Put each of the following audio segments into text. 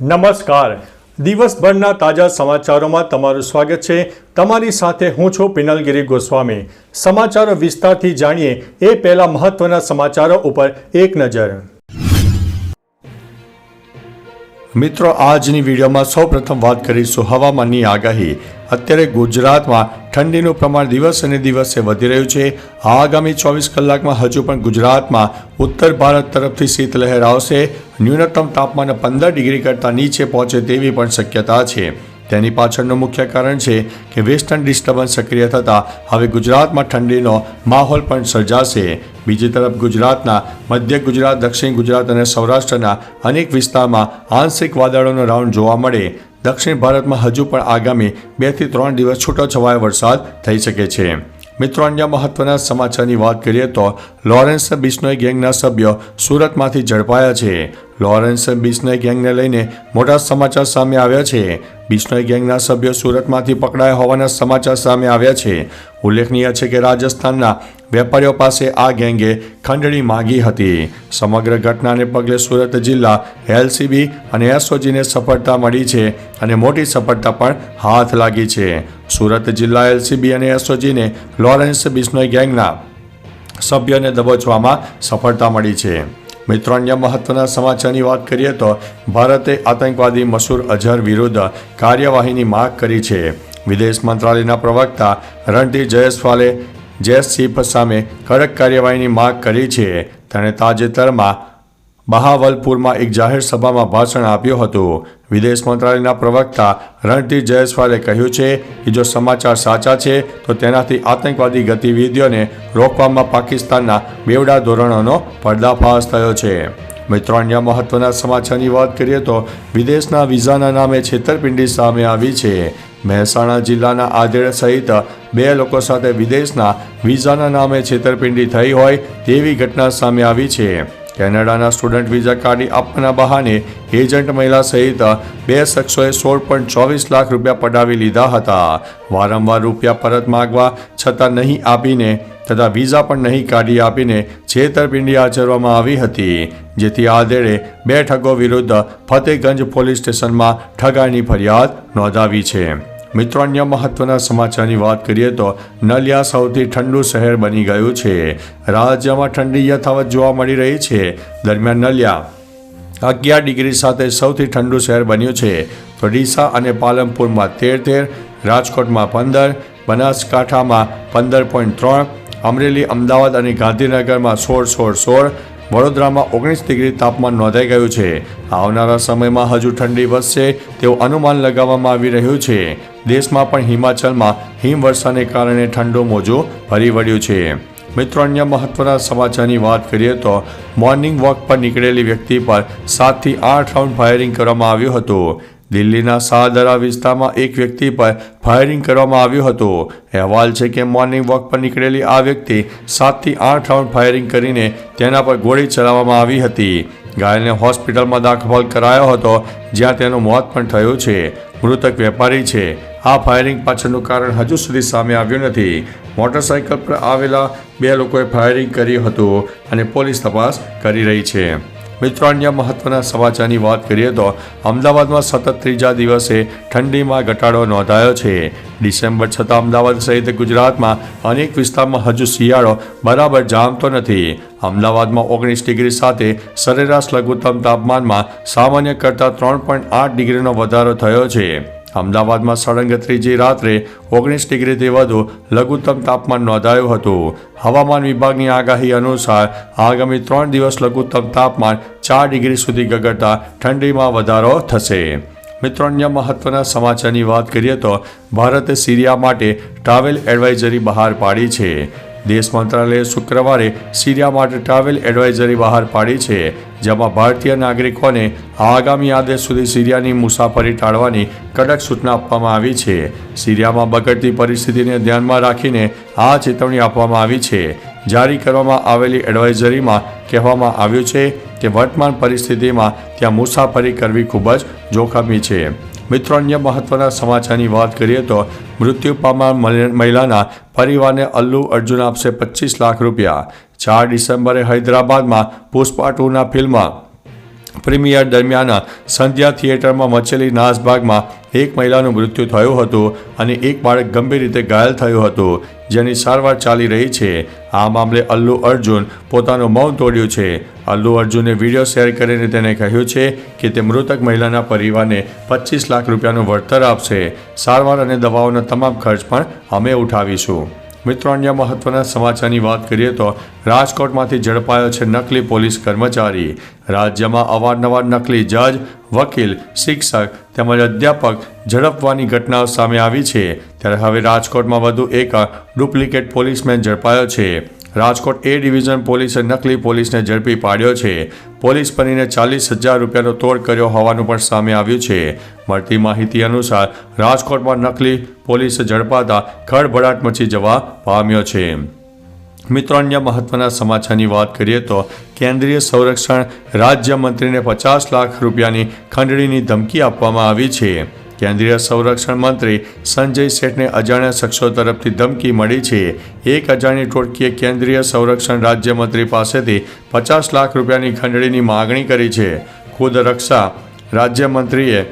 નમસ્કાર. દિવસભરના તાજા સમાચારોમાં તમારું સ્વાગત છે. તમારી સાથે હું છું પિનલગીરી ગોસ્વામી. સમાચારો વિસ્તારથી જાણીએ એ પહેલા મહત્વના સમાચારો ઉપર એક નજર. મિત્રો, આજની વિડીયોમાં સૌપ્રથમ વાત કરીશું હવામાનની આગાહી. અત્યારે ગુજરાતમાં ઠંડીનું પ્રમાણ દિવસ અને દિવસે વધી રહ્યું છે. આગામી ચોવીસ કલાકમાં હજુ પણ ગુજરાતમાં ઉત્તર ભારત તરફથી શીતલહેર આવશે. ન્યૂનતમ તાપમાન પંદર ડિગ્રી કરતાં નીચે પહોંચે તેવી પણ શક્યતા છે. તેની પાછળનું મુખ્ય કારણ છે કે વેસ્ટર્ન ડિસ્ટર્બન્સ સક્રિય થતાં હવે ગુજરાતમાં ઠંડીનો માહોલ પણ સર્જાશે. બીજી તરફ ગુજરાતના મધ્ય ગુજરાત, દક્ષિણ ગુજરાત અને સૌરાષ્ટ્રના અનેક વિસ્તારમાં આંશિક વાદળોનો રાઉન્ડ જોવા મળે. દક્ષિણ ભારતમાં હજુ પણ આગામી બેથી ત્રણ દિવસ છૂટોછવાયો વરસાદ થઈ શકે છે. મિત્રો, અન્ય મહત્વના સમાચારની વાત કરીએ તો લોરેન્સ બિશ્નોઈ ગેંગના સભ્યો સુરતમાંથી ઝડપાયા છે. લોરેન્સ બિશ્નોઈ ગેંગને લઈને મોટા સમાચાર સામે આવ્યા છે. બિશ્નોઈ ગેંગના સભ્યો સુરતમાંથી પકડાયા હોવાના સમાચાર સામે આવ્યા છે. ઉલ્લેખનીય છે કે રાજસ્થાનના વેપારીઓ પાસે આ ગેંગે ખંડણી માંગી હતી. સમગ્ર ઘટનાને પગલે સુરત જિલ્લા એલસીબી અને એસઓજીને સફળતા મળી છે અને મોટી સફળતા પણ હાથ લાગી છે. સુરત જિલ્લા એલસીબી અને એસઓજીને લોરેન્સ બિશ્નોઈ ગેંગના સભ્યોને દબોચવામાં સફળતા મળી છે. મિત્રો, અન્ય મહત્વના સમાચારની વાત કરીએ તો ભારતે આતંકવાદી મસૂર અઝહર વિરુદ્ધ કાર્યવાહીની માગ કરી છે. વિદેશ મંત્રાલયના પ્રવક્તા રણધીર જયસ્વાલે જયસીફ સામે કડક કાર્યવાહીની માંગ કરી છે. તેણે તાજેતરમાં બહાવલપુરમાં એક જાહેર સભામાં ભાષણ આપ્યું હતું. વિદેશ મંત્રાલયના પ્રવક્તા રણધીર જયસ્વાલે કહ્યું છે કે જો સમાચાર સાચા છે, તો તેનાથી આતંકવાદી ગતિવિધિઓને રોકવામાં પાકિસ્તાનના બેવડા ધોરણોનો પર્દાફાશ થયો છે. મિત્રો, અન્ય મહત્વના સમાચારની વાત કરીએ તો વિદેશના વિઝાના નામે છેતરપિંડી સામે આવી છે. મહેસાણા જિલ્લાના આધેડ સહિત બે લોકો સાથે વિદેશના વિઝાના નામે છેતરપિંડી થઈ હોય તેવી ઘટના સામે આવી છે. કેનેડાના સ્ટુડન્ટ વિઝા કાઢી આપવાના બહાને એજન્ટ મહિલા સહિત બે શખ્સોએ સોળ પોઈન્ટ ચોવીસ લાખ રૂપિયા પડાવી લીધા હતા. વારંવાર રૂપિયા પરત માગવા છતાં નહીં આપીને તથા વિઝા પણ નહીં કાઢી આપીને છેતરપિંડી આચરવામાં આવી હતી, જેથી આધેડે બે ઠગો વિરુદ્ધ ફતેગંજ પોલીસ સ્ટેશનમાં ઠગાઈની ફરિયાદ નોંધાવી છે. મિત્રો, અન્ય મહત્વના સમાચારની વાત કરીએ તો નલિયા સૌથી ઠંડુ શહેર બની ગયું છે. રાજ્યમાં ઠંડી યથાવત જોવા મળી રહી છે. દરમિયાન નલિયા અગિયાર ડિગ્રી સાથે સૌથી ઠંડુ શહેર બન્યું છે. તો ડીસા અને પાલનપુરમાં તેર તેર, રાજકોટમાં પંદર, બનાસકાંઠામાં પંદર પોઈન્ટ ત્રણ, અમરેલી, અમદાવાદ અને ગાંધીનગરમાં સોળ સોળ સોળ વડોદરામાં ઓગણીસ ડિગ્રી તાપમાન નોંધાઈ ગયું છે. આવનારા સમયમાં હજુ ઠંડી વધશે તેવું અનુમાન લગાવવામાં આવી રહ્યું છે. દેશમાં પણ હિમાચલમાં હિમવર્ષાને કારણે ઠંડુ મોજું ફરી વળ્યું છે. મિત્રો, અન્ય મહત્વના સમાચારની વાત કરીએ તો મોર્નિંગ વોક પર નીકળેલી વ્યક્તિ પર સાતથી આઠ રાઉન્ડ ફાયરિંગ કરવામાં આવ્યું હતું. દિલ્હીના શાહદરા વિસ્તારમાં એક વ્યક્તિ પર ફાયરિંગ કરવામાં આવ્યું હતું. અહેવાલ છે કે મોર્નિંગ વોક પર નીકળેલી આ વ્યક્તિ સાતથી આઠ રાઉન્ડ ફાયરિંગ કરીને તેના પર ગોળી ચલાવવામાં આવી હતી. ઘાયલને હોસ્પિટલમાં દાખલ કરાયો હતો, જ્યાં તેનું મોત પણ થયું છે. મૃતક વેપારી છે. આ ફાયરિંગ પાછળનું કારણ હજુ સુધી સામે આવ્યું નથી. મોટરસાયકલ પર આવેલા બે લોકોએ ફાયરિંગ કર્યું હતું અને પોલીસ તપાસ કરી રહી છે. મિત્રો અન્ય મહત્વના સમાચારની વાત કરીએ તો અમદાવાદમાં સતત ત્રીજા દિવસે ઠંડીમાં ઘટાડો નોંધાયો છે. ડિસેમ્બર છતાં અમદાવાદ સહિત ગુજરાતમાં અનેક વિસ્તારમાં હજુ શિયાળો બરાબર જામતો નથી. અમદાવાદમાં ઓગણીસ ડિગ્રી સાથે સરેરાશ લઘુત્તમ તાપમાનમાં સામાન્ય કરતાં ત્રણ પોઈન્ટ આઠ ડિગ્રીનો વધારો થયો છે. અમદાવાદમાં સળંગ ત્રીજી રાત્રે ઓગણીસ ડિગ્રીથી વધુ લઘુત્તમ તાપમાન નોંધાયું હતું. હવામાન વિભાગની આગાહી અનુસાર આગામી ત્રણ દિવસ લઘુત્તમ તાપમાન ચાર ડિગ્રી સુધી ગગડતા ઠંડીમાં વધારો થશે. મિત્રો, અન્ય મહત્વના સમાચારની વાત કરીએ તો ભારતે સિરિયા માટે ટ્રાવેલ એડવાઇઝરી બહાર પાડી છે. દેશ મંત્રાલયે શુક્રવારે સિરિયા માટે ટ્રાવેલ એડવાઇઝરી બહાર પાડી છે. જેમાં ભારતીય નાગરિકોને આગામી આદેશ સુધી સિરિયાની મુસાફરી ટાળવાની કડક સૂચના આપવામાં આવી છે. સિરિયામાં બગડતી પરિસ્થિતિને ધ્યાનમાં રાખીને આ ચેતવણી આપવામાં આવી છે. જારી કરવામાં આવેલી એડવાઇઝરીમાં કહેવામાં આવ્યું છે કે વર્તમાન પરિસ્થિતિમાં ત્યાં મુસાફરી કરવી ખૂબ જ જોખમી છે. મિત્રો, અન્ય મહત્વના સમાચારની વાત કરીએ તો મૃત્યુ પામનાર મહિલાના પરિવારને અલ્લુ અર્જુન આપશે પચીસ લાખ રૂપિયા. ચાર ડિસેમ્બરે હૈદરાબાદમાં પુષ્પા ટુના ફિલ્મ પ્રીમિયર દરમિયાન સંધ્યા થિયેટરમાં મચેલી નાસભાગમાં એક મહિલાનું મૃત્યુ થયું હતું અને એક બાળક ગંભીર રીતે ઘાયલ થયું હતું, જેની સારવાર ચાલી રહી છે. આ મામલે અલ્લુ અર્જુન પોતાનું મૌન તોડ્યું છે. અલ્લુ અર્જુને વીડિયો શેર કરીને તેને કહ્યું છે કે તે મૃતક મહિલાના પરિવારને પચીસ લાખ રૂપિયાનું વળતર આપશે. સારવાર અને દવાઓના તમામ ખર્ચ પણ અમે ઉઠાવીશું. મિત્રો, અન્ય મહત્વના સમાચારની વાત કરીએ તો રાજકોટમાંથી ઝડપાયો છે નકલી પોલીસ કર્મચારી. રાજ્યમાં અવારનવાર નકલી જજ, વકીલ, શિક્ષક તેમજ અધ્યાપક ઝડપવાની ઘટનાઓ સામે આવી છે. ત્યારે હવે રાજકોટમાં વધુ એક ડુપ્લિકેટ પોલીસમેન ઝડપાયો છે. રાજકોટ એ ડિવિઝન પોલીસે નકલી પોલીસને ઝડપી પાડ્યો છે. પોલીસ પનીને ચાલીસ હજાર રૂપિયાનો તોડ કર્યો હોવાનું પણ સામે આવ્યું છે. મળતી માહિતી અનુસાર, રાજકોટમાં નકલી પોલીસ ઝડપાતા ખળભળાટ મચી જવા પામ્યો છે. મિત્રો, અન્ય મહત્વના સમાચારની વાત કરીએ તો કેન્દ્રીય સંરક્ષણ રાજ્યમંત્રીને પચાસ લાખ રૂપિયાની ખંડણીની ધમકી આપવામાં આવી છે. કેન્દ્રીય સંરક્ષણ મંત્રી સંજય શેઠને અજાણ્યા શખ્સો તરફથી ધમકી મળી છે. એક અજાણી ટોળકીએ કેન્દ્રીય સંરક્ષણ રાજ્યમંત્રી પાસેથી પચાસ લાખ રૂપિયાની ખંડણીની માગણી કરી છે. ખુદ રક્ષા રાજ્યમંત્રીએ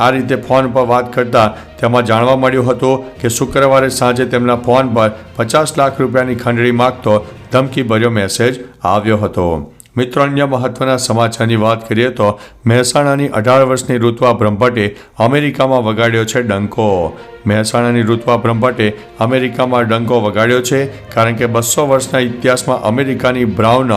આ રીતે ફોન પર વાત કરતા તેમાં જાણવા મળ્યું હતું કે શુક્રવારે સાંજે તેમના ફોન પર પચાસ લાખ રૂપિયાની ખંડણી માગતો ધમકીભર્યો મેસેજ આવ્યો હતો. મિત્રો, અન્ય મહત્વના સમાચારની વાત કરીએ તો મહેસાણાની અઢાર વર્ષની ઋત્વા બ્રહ્મભટ્ટે અમેરિકામાં વગાડ્યો છે ડંકો. મહેસાણાની ઋત્વા બ્રહ્મભટ્ટે અમેરિકામાં ડંકો વગાડ્યો છે કારણ કે બસો વર્ષના ઇતિહાસમાં અમેરિકાની બ્રાઉન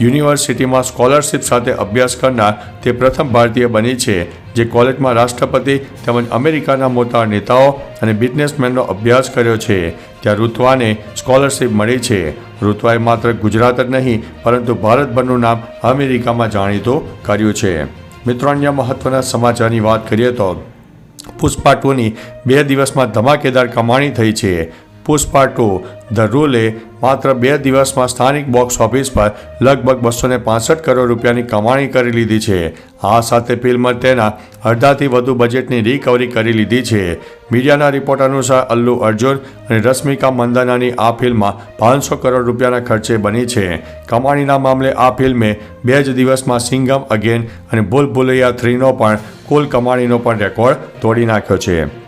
યુનિવર્સિટીમાં સ્કોલરશિપ સાથે અભ્યાસ કરનાર તે પ્રથમ ભારતીય બની છે, જે કોલેજમાં રાષ્ટ્રપતિ તેમજ અમેરિકાના મોટા નેતાઓ અને બિઝનેસમેનનો અભ્યાસ કર્યો છે. ત્યાં ઋત્વાને સ્કોલરશિપ મળી છે. ઋત્વાએ માત્ર ગુજરાત જ નહીં, પરંતુ ભારતભરનું નામ અમેરિકામાં જાણીતું કર્યું છે. મિત્રો, અન્ય મહત્વના સમાચારની વાત કરીએ તો પુષ્પા ટુની બે દિવસમાં ધમાકેદાર કમાણી થઈ છે. પુષ્પા ટુ ધ રૂલે માત્ર બે દિવસમાં સ્થાનિક બોક્સ ઓફિસ પર લગભગ બસો ને પાસઠ કરોડ રૂપિયાની કમાણી કરી લીધી છે. આ સાથે ફિલ્મ તેના અડધાથી વધુ બજેટની રિકવરી કરી લીધી છે. મીડિયાના રિપોર્ટ અનુસાર અલ્લુ અર્જુન અને રશ્મિકા મંદાનાની આ ફિલ્મમાં પાંચસો કરોડ રૂપિયાના ખર્ચે બની છે. કમાણીના મામલે આ ફિલ્મે બે જ દિવસમાં સિંગમ અગેન અને ભૂલ ભૂલૈયા થ્રીનો પણ કુલ કમાણીનો પણ રેકોર્ડ તોડી નાખ્યો છે.